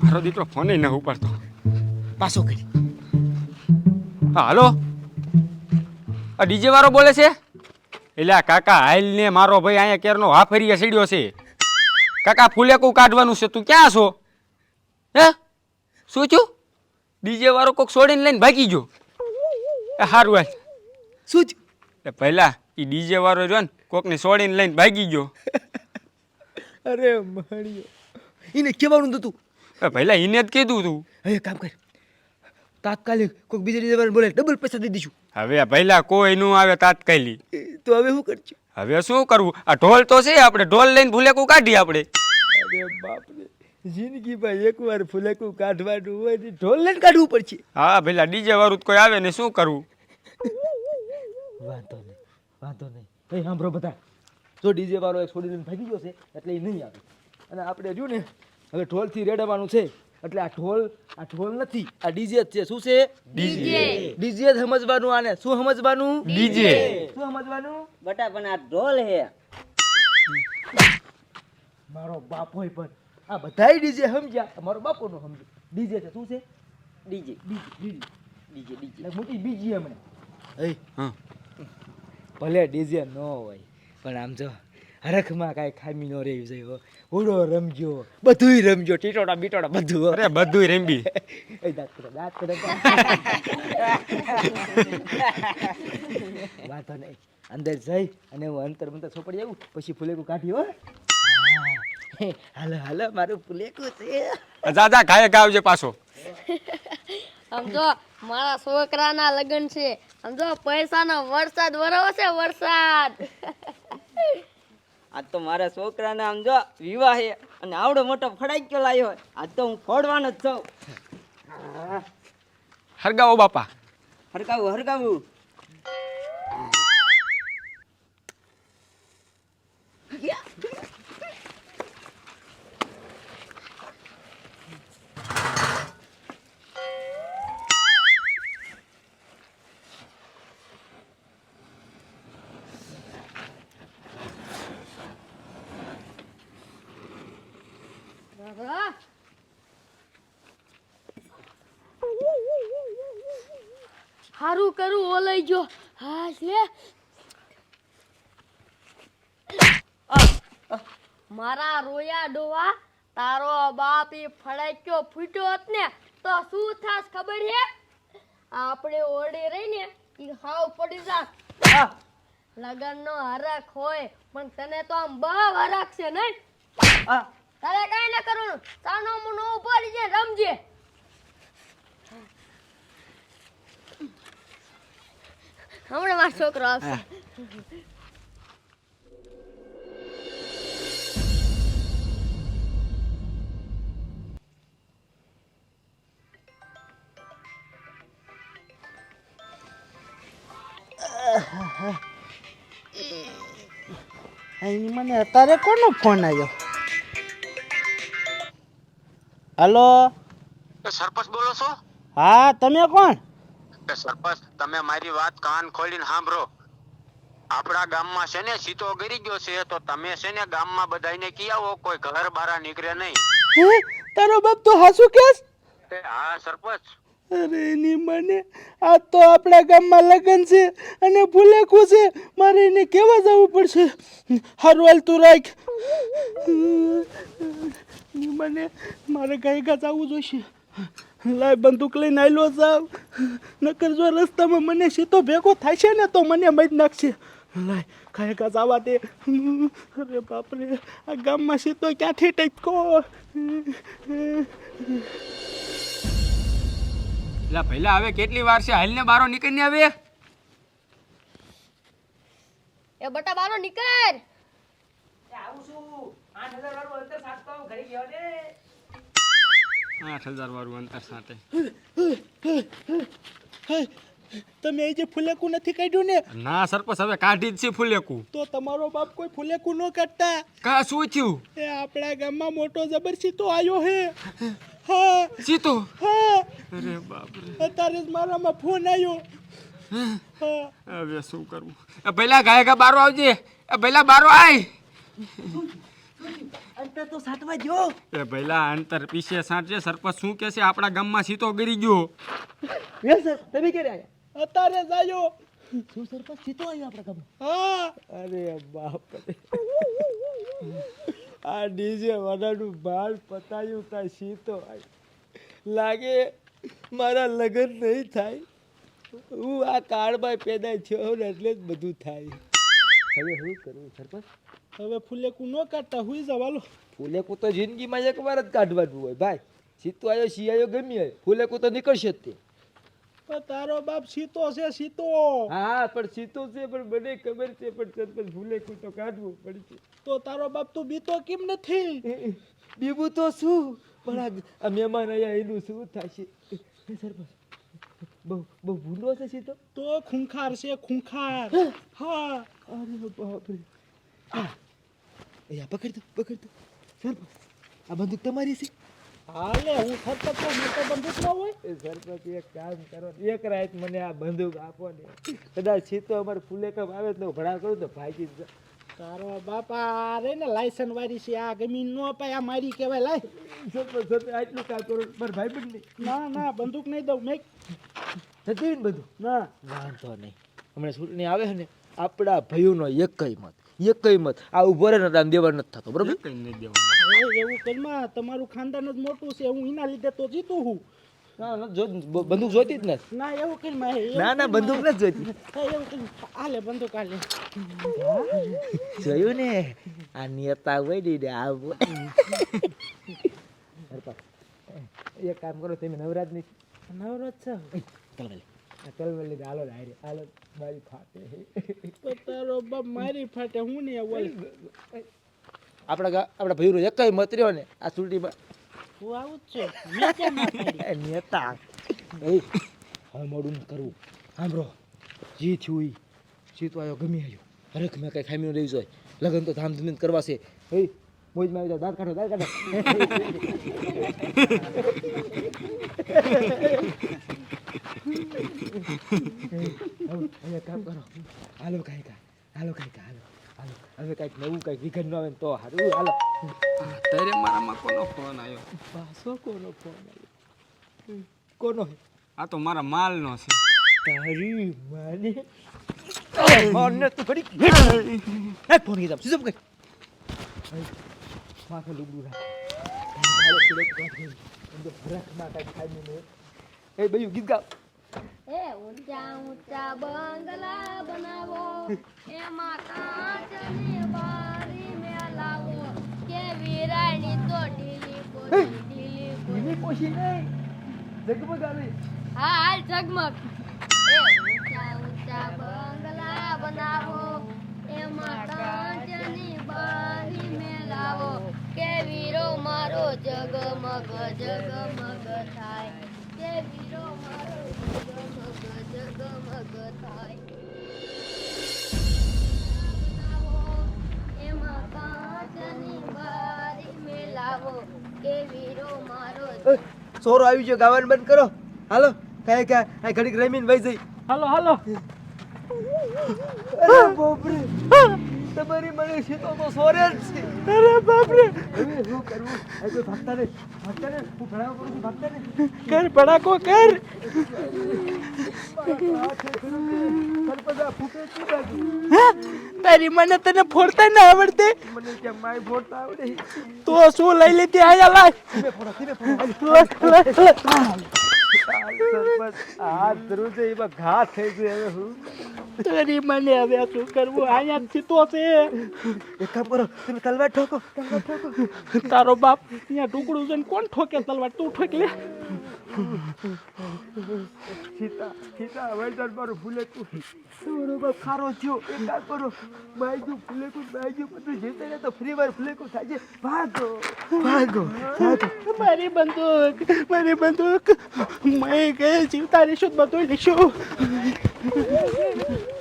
મારો દીકરો ફોને ન ઉપાડતો. પાછો કરી. હા હાલો. આ ડીજે વાળો બોલે છે? એટલે આ કાકા હાલ ને મારો ભાઈ અહીંયા કેરનો હાફરીએ સીડ્યો છે. કાકા ફૂલેકું કાઢવાનું છે તું ક્યાં છો? હે? શું છું ડીજે વાળો કોક છોડીને લઈને ભાગી ગયો. એ સારું હાલ. શું થયું? પહેલાં એ ડીજે વાળો જો ને કોકને છોડીને લઈને ભાગી ગયો. અરે મળ્યો એને કહેવાનું હતું પહેલા એને જ કીધું તું. હવે કામ કર. તાત્કાલિક કોઈક બીજા બીજા બોલે ડબલ પૈસા દઈ દઈશું. હવે પહેલા કોઈ નું આવે તાત્કાલિક. તો હવે શું કરજો. હવે શું કરવું? આ ઢોલ તો છે આપણે ઢોલ લઈને ફૂલેકું કાઢીએ આપણે. અરે બાપ રે જિંદગીમાં એકવાર ફૂલેકું કાઢવાનું હોય ને ઢોલ લઈને કાઢવું પડશે. હા પેલા ડીજે વાળું કોઈ આવે ને શું કરવું? વાંધો નહીં વાંધો નહીં. કઈ સાંભળો બધા. જો ડીજે વાળો એક છોડીને ભાગી ગયો છે એટલે એ નહીં આવે. અને આપણે રહ્યું ને હવે ઢોલથી રેડવાનું છે. એટલે આ ઢોલ આ ઢોલ નથી આ ડીજે જ છે. શું છે? ડીજે. ડીજે જ સમજવાનું આને. શું સમજવાનું? ડીજે. શું સમજવાનું? બટા પણ આ ઢોલ હે. મારો બાપ હોય પણ આ બધાય ડીજે સમજ્યા. મારો બાપો નો સમજ્યો. ડીજે છે. શું છે? ડીજે. DJ DJ. ડીજે મોટી બીજી હમણાં એ હા. ભલે ડીજે ન હોય પણ આમ જો. હરખમાં કાંઈ ખામી ન રહી જાય ઉડો રમજો બધુંય રમજો ટીટોડા બીટોડા બધું. અરે બધું રમબી. વાંધો નહીં. અંદર જઈ અને હું અંતર મંતર સોપડી આવું પછી ફુલેકું કાઢી હો. હાલો હાલો મારું ફુલેકું છે. દાદા ખાય ગાવજે પાછો. સમજો મારા છોકરાના લગ્ન છે. સમજો પૈસાનો વરસાદ વરવો છે વરસાદ. આજ તો મારા છોકરાને આમ જો વિવાહ હે અને આવડો મોટો ફડાક્યો લાવ્યો હોય. આજ તો હું ફોડવાનો જ છું. હરગાવો બાપા. હરગાવું હરકાવું હારું કરું ઓલઈ ગયો હા છે મારા રોયા ડોવા તારો બાપ એ ફડાક્યો ફૂટ્યો હોત ને, તો શું થાસ ખબર હે? આપણે ઓરડે રહીને એ હાવ પડી જા લગનનો હરખ હોય, પણ તને તો આમ બહુ હરખ છે નહીં? તારે કાંઈ ના કરવાનું. તારો મુનો ઊભો રહીજે રમજે. હમણાં મારો છોકરો આવશે. અહીં મને અત્યારે કોનો ફોન આવ્યો? હલો. સરપંચ બોલો છો? હા તમે કોણ? સરપંચ તમે મારી વાત કાન ખોલીને સાંભળો. આપણા ગામમાં છે ને સીતો ગરી ગયો છે તો તમે છે ને ગામમાં બધાને કી આવો કોઈ ઘર બારા નીકળે નહીં. તારો બાપ તો હાસુ કેસ? હા સરપંચ. અરે એની મને, આ તો આપણા ગામમાં લગ્ન છે અને ભૂલેકું છે. મારે એને કેવા જવું પડશે? હારું, હાલ તું રાખ. મને, મારે ગાય ગા જવું જોઈશે. લાય બંદૂક લઈને આવેલો જાવ. નકર જો રસ્તામાં મને સીતો ભેગો થાય છે ને તો મને મજ નાખશે. લાય ખાય ગા જવા દે. અરે બાપરે, આ ગામમાં સીતો ક્યાંથી ટકો? એટલે પહેલા હવે કેટલી વાર છે? હાલને બારો નીકળીને હવે એ બટા બારો નીકળ. આઠ હજાર વાળું અંતર સાથે તમે એ જે ફુલેકુ નથી કાઢ્યું ને? ના સરપંચ હવે કાઢી જ છે ફૂલેકું. તો તમારો બાપ કોઈ ફુલેકુ ન કાઢતા. કા શું થયું? એ આપણા ગામમાં મોટો જબરસી તો આવ્યો હે. હા સીતો હા. અરે બાપ રે અત્યારે મારામાં ફોન આવ્યો હા. હવે શું કરવું? એ પહેલા ગાય બારો આવજે. એ પહેલા બારો આય. અંતર તો સાતવા જો એ ભઈલા અંતર પીછે સાંજે સરપંચ શું કે છે? આપણા ગામમાં સીતો ગરી ગયો. વે સર તમે ક્યારે આવ્યા અત્યારે જાયો શું સરપંચ સીતો આવ્યો આપણા ગામમાં? હા. અરે બાપ રે. આ ડીજે વડાનું બાળ પતાયું કાંઈ સીતો. લાગે મારા લગ્ન નહીં થાય. હું આ કાળમાં પેદા થયો ને એટલે જ બધું થાય. હવે શું કરવું સરપંચ? હવે ફૂલેકું ન કાઢતા હુઈ જવાલો ફૂલેકું તો જિંદગીમાં એકવાર જ કાઢવાનું હોય. ભાઈ સીતો આવ્યો શિયાયો ગમી હોય. ફૂલેકું તો નીકળશે જ તે. તારો બાપ સીતો છે સીતો. હા પણ સીતો છે પણ મને ખબર છે પણ સરપંચ ભૂલે તો કાઢવું પડશે. તો તારો બાપ તું બીતો કેમ નથી? બીબું તો શું? પણ આ- મહેમાન અહીંયા એનું શું થશે? સરપંચ બહુ બહુ ભૂલો છે સીતો? તો ખૂંખાર છે ખૂંખાર. હા. અરે બાપરે. હા. અહીંયા પકડ દો પકડ દો સરપંચ આ બંદૂક તમારી છે? હાલે હું ખતર તો મોટો બંદૂક ન હોય? એ સરપંચ એક કામ કરો એક રાત મને આ બંદૂક આપો ને કદાચ સીતો અમારે ફૂલે કપ આવે તો ભડા ભણા કરું તો ભાગી જ તારો બાપા રે ને લાયસન વાળી છે આ ગમી ન અપાય આ મારી કહેવાય લાય. સરપંચ સરપંચ આટલું કામ કરો મારા ભાઈ બંધ નહીં ના ના બંદૂક નહીં દઉં મેં નથી ને બધું? ના. વાંધો નહીં. હમણાં ચૂંટણી આવે છે ને આપણા ભયુનો એકય મત. એકય મત. આ ઊભો રહે ને દેવા નથી થતો. બરોબર? કઈ નહીં દેવાનું. એવું કરીમાં તમારું ખાનદાન જ મોટું છે હું એના લીધે તો જીતું હું. બંદૂક જોતી જ નથી. ના એવું કરીમાં ના ના બંદૂક નથી જોઈતી. એવું કરી હાલે બંદૂક હાલે. જોયું ને? આ નેતા હોય ને આવ એક કામ કરો તમે નવરાજની નવરત છે આ કલવલી ને હાલો હારે હાલો મારી ફાટે. તારો બાપ મારી ફાટે હું નહીં બોલ આપણા આપણા ભાઈનો એકય મત રહ્યો ને આ ચૂંટણીમાં હું આવું જ છે? નેતા. હવે મોડું ન કરવું. સાંભળો જી થયું સીતો આવ્યો ગમી આવ્યો હરખ મેં કઈ ખામી રહી જોઈએ લગ્ન તો ધામધૂમ કરવા છે. એ મોજમાં આવી જાઓ દાંત કાઢો દાંત કાઢો. હવે એક કામ કરો હાલો કાંઈ કા હાલો કાંઈ કા હાલો હાલો હવે કાંઈક નવું કાંઈક વિઘન ન આવે તો હારું હાલો અત્યારે મારામાં કોનો ફોન આવ્યો પાછો કોનો ફોન આવ્યો કોનો આ તો મારા માલનો છે તારી માને માને તો ઘડી એ ફોન કીધા સીધો કઈ માથે લુગડું રાખ. એ બધું ગીત ગાવ એ ઊંચા ઊંચા બંગલા બનાવો એમાં કાચની બારી મેલાવો કે વિરાણી તો ઢીલી પોતી ઢીલી કોશી નહીં જગમગ આવે. હા હાલ જગમગ એ ઊંચા ઊંચા બંગલા બનાવો એમાં કાચની બારી જગમગ થાય કે વીરો મારો જગમગ જગમગ થાય. સોરો આવી ગયો ગાવાનું બંધ કરો. હાલો કાય આ ઘડીક રમીને વહી જઈ. હાલો હાલો. તમારી મને સીતો તો સોરે જ છે. અરે બાપરે. હવે શું કરવું? આ કોઈ ભક્તા નહીં ભક્તા નહીં હું ભણાવ કરું છું ભક્તા નહીં કર ભડાકો કર? તારી મને તને ફોડતા ના આવડતે? મને કે માય ફોડતા આવડે? તો શું લઈ લીધી આયા લાય? ફોડો ધીમે ફોડો આ ધ્રુજ ધરું એમાં ઘા થઈ ગયો હવે હું. તારી મને હવે શું કરવું અહીંયા સીતો છે. એક કામ કરો તમે તલવાર ઠોકો તલવાર ઠોકો. તારો બાપ અહીંયા ટુકડું છે કોણ ઠોકે તલવાર? તું ઠોક લે. સીતા સીતા વૈદાન મારું ભૂલે તું તમારો બાપ ખારો થયો. એક કામ કરો બાઈજુ ફૂલેકું બાઈજુ બધું જીતે ને તો ફ્રી વાર ફૂલેકું થાય છે. ભાગો. ભાગો ભાગો. મારી બંદૂક મારી બંદૂક. મેં ગયે જીવતા રહીશું બધું લઈશું. Uhul!